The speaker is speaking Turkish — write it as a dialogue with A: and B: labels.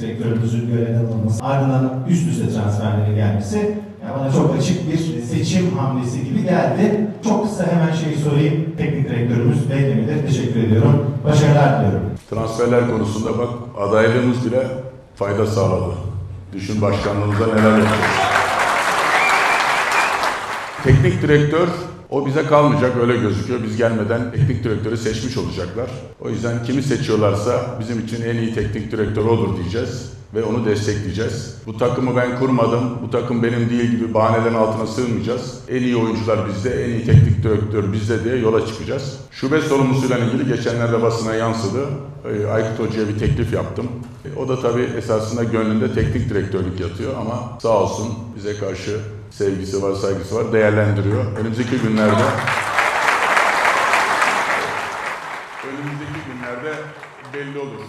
A: teknik direktörümüzün görevden alınması, ardından üst üste transferlerin gelmesi yani bana çok açık bir seçim hamlesi gibi geldi. Çok kısa hemen şeyi sorayım. Teknik direktörümüz Beydemir'e teşekkür ediyorum. Başarılar diliyorum.
B: Transferler konusunda bak adaylığımız bile fayda sağladı. Düşün başkanlığımıza neler yaptık. Teknik direktör o bize kalmayacak öyle gözüküyor. Biz gelmeden teknik direktörü seçmiş olacaklar. O yüzden kimi seçiyorlarsa bizim için en iyi teknik direktör olur diyeceğiz ve onu destekleyeceğiz. Bu takımı ben kurmadım, bu takım benim değil gibi bahanelerin altına sığmayacağız. En iyi oyuncular bizde, en iyi teknik direktör bizde diye yola çıkacağız. Şube sorumlusuyla ilgili geçenlerde basına yansıdı. Ee, Aykut Hoca'ya bir teklif yaptım. E, O da tabii esasında gönlünde teknik direktörlük yatıyor ama sağ olsun bize karşı sevgisi var, saygısı var değerlendiriyor. Önümüzdeki günlerde önümüzdeki günlerde belli olur.